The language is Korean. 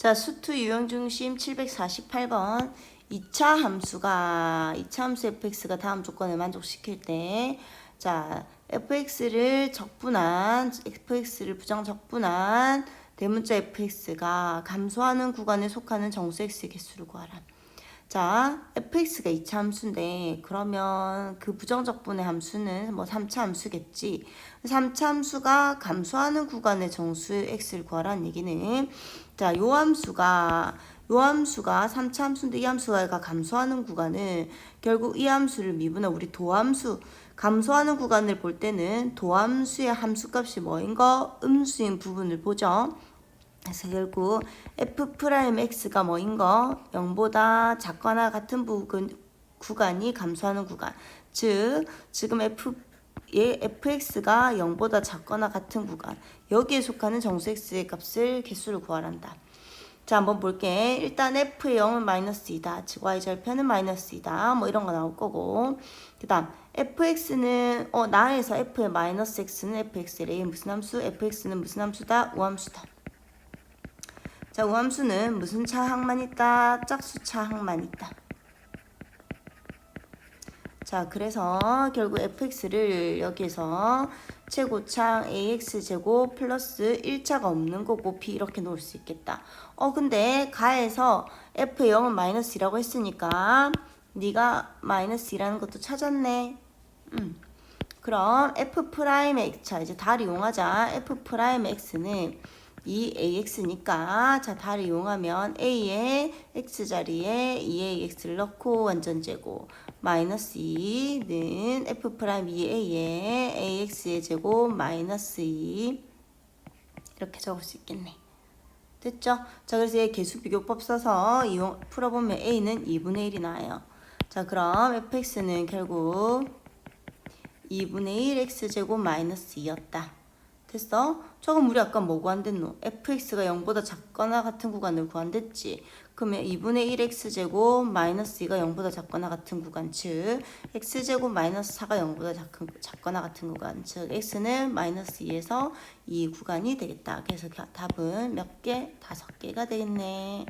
자, 수투 유형 중심 748번. 2차 함수가 2차 함수 fx가 다음 조건을 만족시킬 때 자, fx를 적분한 fx를 부정 적분한 대문자 fx가 감소하는 구간에 속하는 정수 x의 개수를 구하라. 자, fx가 2차 함수인데 그러면 그 부정적 분의 함수는 뭐 3차 함수겠지. 3차 함수가 감소하는 구간의 정수 x를 구하라는 얘기는 자, 요 함수가 요 함수가 3차 함수인데 이 함수가 감소하는 구간은 결국 이 함수를 미분한 우리 도함수 감소하는 구간을 볼 때는 도함수의 함수값이 뭐인 거 음수인 부분을 보죠. 그래서 결국 f 프라임 x가 뭐인 거 0보다 작거나 같은 부분 구간이 감소하는 구간 즉 지금 f 예, fx가 0보다 작거나 같은 구간 여기에 속하는 정수 x의 값을 개수를 구하란다. 자 한번 볼게. 일단 f의 0은 마이너스 2다. 즉 y 절편은 마이너스 2다. 뭐 이런 거 나올 거고. 그 다음 fx는 어 나에서 f의 마이너스 x는 fx래. 무슨 함수? fx는 무슨 함수다? 우함수다. 자, 우함수는 무슨 차항만 있다? 짝수 차 항만 있다. 자, 그래서 결국 fx를 여기에서 최고창 ax 제곱 플러스 1차가 없는 거고 b 이렇게 놓을 수 있겠다. 어, 근데 가에서 f의 0은 마이너스 2라고 했으니까 네가 마이너스 2라는 것도 찾았네. 음. 그럼 f 프라임 x 자 이제 다를 이용하자. f 프라임 x는 2ax니까 자 다를 이용하면 a의 x 자리에 2ax를 넣고 완전 제곱 마이너스 2는 f 프라임 2a의 ax의 제곱 마이너스 2 이렇게 적을 수 있겠네. 됐죠? 자 그래서 얘 개수 비교법 써서 이용 풀어보면 a는 2분의 1이 나와요. 자 그럼 fx는 결국 2분의 1 x제곱 마이너스 2였다. 됐어? 저건 우리 아까 뭐 구한댔노? fx가 0보다 작거나 같은 구간을 구한댔지. 그러면 2분의 1x제곱 마이너스 2가 0보다 작거나 같은 구간 즉 x제곱 마이너스 4가 0보다 작, 작거나 같은 구간 즉 x는 마이너스 2에서 이 구간이 되겠다. 그래서 답은 몇 개? 다섯 개가 되겠네.